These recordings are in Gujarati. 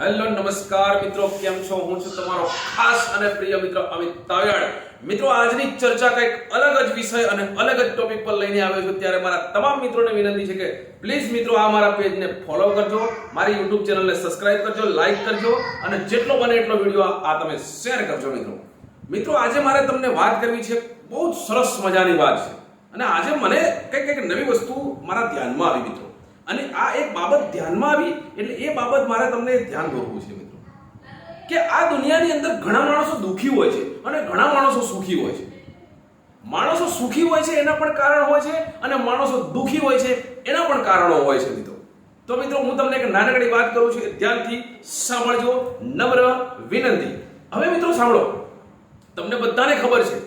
હેલો, નમસ્કાર મિત્રો, કેમ છો? હું છું તમારો ખાસ અને પ્રિય મિત્ર અમિત તાવ્યાડ મિત્રો, આજની ચર્ચા કંઈક અલગ જ વિષય અને અલગ જ ટોપિક પર લઈને આવ્યો છું. ત્યારે મારા તમામ મિત્રોને વિનંતી છે કે પ્લીઝ મિત્રો, આ મારા પેજને ફોલો કરજો, મારી યુટ્યુબ ચેનલને સબસ્ક્રાઇબ કરજો લાઈક કરજો, અને જેટલો બને એટલો વીડિયો આ તમે શેર કરજો મિત્રો. મિત્રો, આજે મારે તમને વાત કરવી છે, બહુ જ સરસ મજાની વાત છે. અને આજે મને કંઈક કંઈક નવી વસ્તુ મારા ધ્યાનમાં આવી, મિત્રો. અને આ એક બાબત ધ્યાનમાં આવી એટલે એ બાબત મારે તમને ધ્યાન દોરવું છે મિત્રો. કે આ દુનિયાની અંદર ઘણા માણસો દુઃખી હોય છે અને ઘણા માણસો સુખી હોય છે. માણસો સુખી હોય છે એના પણ કારણ હોય છે અને માણસો દુઃખી હોય છે એના પણ કારણો હોય છે મિત્રો. તો મિત્રો, હું તમને એક નાનકડી વાત કરું છું ધ્યાનથી સાંભળજો. નમ્ર વિનંતી. હવે મિત્રો, સાંભળો. તમને બધાને ખબર છે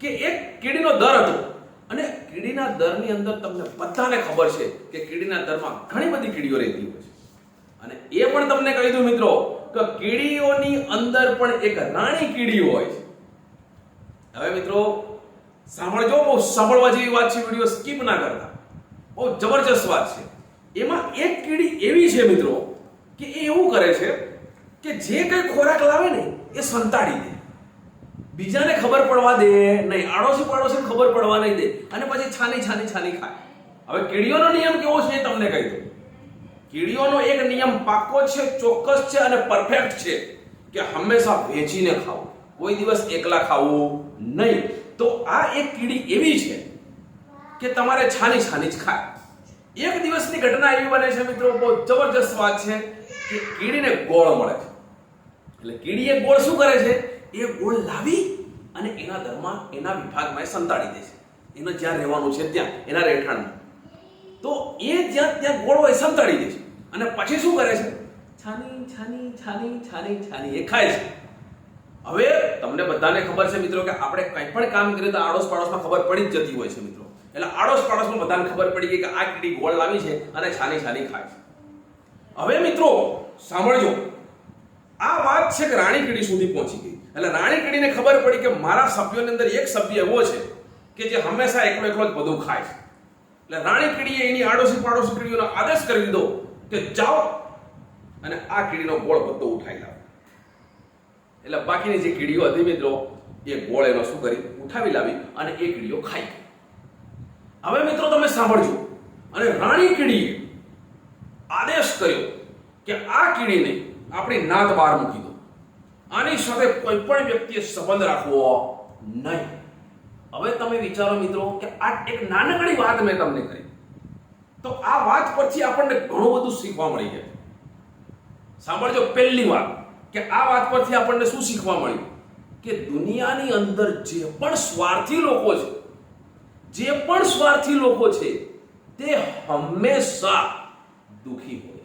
કે એક કીડીનો દર હતો. અને કીડીના દરની અંદર તમને બધાને ખબર છે કે કીડીના દરમાં ઘણી બધી કીડીઓ રહેતી હોય છે. અને એ પણ તમને કહી દઉં મિત્રો કે કીડીઓની અંદર પણ એક રાણી કીડી હોય છે. હવે મિત્રો, સાંભળજો, બહુ સાંભળવા જેવી વાત છે, વીડિયો સ્કીપ ના કરતા. બહુ જબરજસ્ત વાત છે. એમાં એક કીડી એવી છે મિત્રો કે એ એવું કરે છે કે જે કંઈ ખોરાક લાવે ને એ સંતાડી દે. બીજાને ખબર પડવા દે. નહીં આડોશી પાડોશી ખબર પડવા નહીં દે. અને પછી છાની છાની છાની ખાય. હવે કીડીઓનો નિયમ કેવો છે તમને કહી દઉં. કીડીઓનો એક નિયમ પાક્કો છે, ચોક્કસ છે અને પરફેક્ટ છે કે હંમેશા વેચીને ખાવું કોઈ દિવસ એકલા ખાવું નહીં. તો આ એક કીડી એવી છે કે તમારે છાની છાની જ ખાય. એક દિવસની ઘટના એવી બને છે મિત્રો, બહુ જબરજસ્ત વાત છે કે કીડીને ગોળ મળે છે. એટલે કીડી એ ગોળ શું કરે છે? એ ગોળ લાવી અને એના દરમાં એના વિભાગમાં એ સંતાડી દે છે. એને જ્યાં રહેવાનું છે ત્યાં, એના રહેઠાણમાં. તો એ જ્યાં ત્યાં ગોળ હોય સંતાડી દે છે. અને પછી શું કરે છે? છાની છાની છાની છાની છાની એ ખાય છે. હવે તમને બધાને ખબર છે મિત્રો કે આપણે કંઈ પણ કામ કરીએ તો આડોશ પાડોશમાં ખબર પડી જ જતી હોય છે મિત્રો. એટલે આડોશ પાડોશમાં બધાને ખબર પડી ગઈ કે આ કીડી ગોળ લાવી છે અને છાની છાની ખાય છે. હવે મિત્રો, સાંભળજો. આ વાત છે કે રાણીકીડી સુધી પહોંચી ગઈ. એટલે રાણીકીડીને ખબર પડી કે મારા સભ્યોની અંદર એક સભ્ય એવો છે કે જે હંમેશા એકલો એકલો જ બધું ખાય છે. એટલે રાણી કીડીએ એની આડોશી પાડોશી કીડીઓનો આદેશ કરી દીધો કે જાઓ અને આ કીડીનો ગોળ બધો ઉઠાઈ લાવો. એટલે બાકીની જે કીડીઓ હતી મિત્રો, એ ગોળ એનો શું કરી? ઉઠાવી લાવી અને એ કીડીઓ ખાઈ હવે મિત્રો તમે સાંભળજો. અને રાણી કીડીએ આદેશ કર્યો કે આ કીડીને આપણી નાત બહાર મૂકી દો. આની સાથે કોઈ પણ વ્યક્તિએ સંબંધ રાખવો નહીં. હવે તમે વિચારો મિત્રો કે આ એક નાનકડી વાત મેં તમને કરી. તો આ વાત પરથી આપણને ઘણું બધું શીખવા મળી જાય સાંભળજો પહેલી વાત, કે આ વાત પરથી આપણને શું શીખવા મળ્યું? કે દુનિયાની અંદર જે પણ સ્વાર્થી લોકો છે, જે પણ સ્વાર્થી લોકો છે, તે હંમેશા દુખી હોય.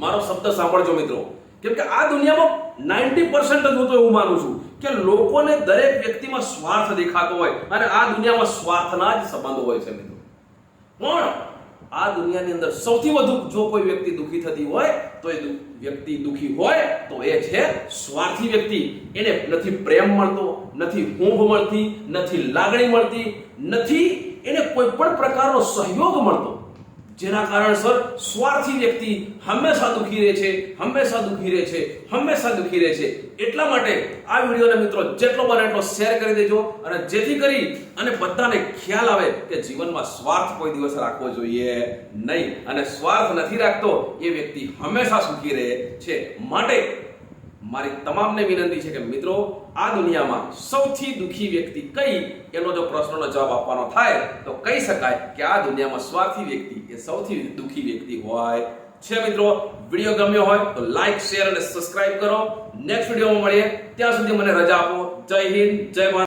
મારો શબ્દ સાંભળજો મિત્રો. કેમ કે આ દુનિયામાં નાઇન્ટી પર્સન્ટ જ હું તો એવું માનું છું કે લોકોને દરેક વ્યક્તિમાં સ્વાર્થ દેખાતો હોય અને આ દુનિયામાં સ્વાર્થના જ સંબંધો હોય છે મિત્રો. પણ આ દુનિયાની અંદર સૌથી વધુ જો કોઈ વ્યક્તિ દુઃખી થતી હોય, તો એ વ્યક્તિ દુઃખી હોય, તો એ છે સ્વાર્થી વ્યક્તિ. એને નથી પ્રેમ મળતો, નથી હૂંફ મળતી, નથી લાગણી મળતી, નથી એને કોઈ પણ પ્રકારનો સહયોગ મળતો. જેના કારણસર સ્વાર્થી વ્યક્તિ હંમેશા દુખી રહે છે, હંમેશા દુખી રહે છે, હંમેશા દુખી રહે છે. એટલા માટે આ વિડીયોને મિત્રો જેટલો બને એટલો શેર કરી દેજો અને જેથી કરી અને બધાને ખ્યાલ આવે કે જીવનમાં સ્વાર્થ કોઈ દિવસ રાખવો જોઈએ નહીં. અને સ્વાર્થ નથી રાખતો એ વ્યક્તિ હંમેશા સુખી રહે છે. માટે મારી તમામને વિનંતી છે કે મિત્રો, આ દુનિયામાં સૌથી દુખી વ્યક્તિ કઈ? એનો જો પ્રશ્નનો જવાબ આપવાનો થાય, તો કહી શકાય કે આ દુનિયામાં સ્વાર્થી વ્યક્તિ એ સૌથી દુખી વ્યક્તિ હોય. છે મિત્રો, વીડિયો ગમ્યો હોય તો લાઈક, શેર અને સબસ્ક્રાઇબ કરો. નેક્સ્ટ વિડીયોમાં મળીએ. ત્યાં સુધી મને રજા આપો. જય હિન્દ, જય ભારત.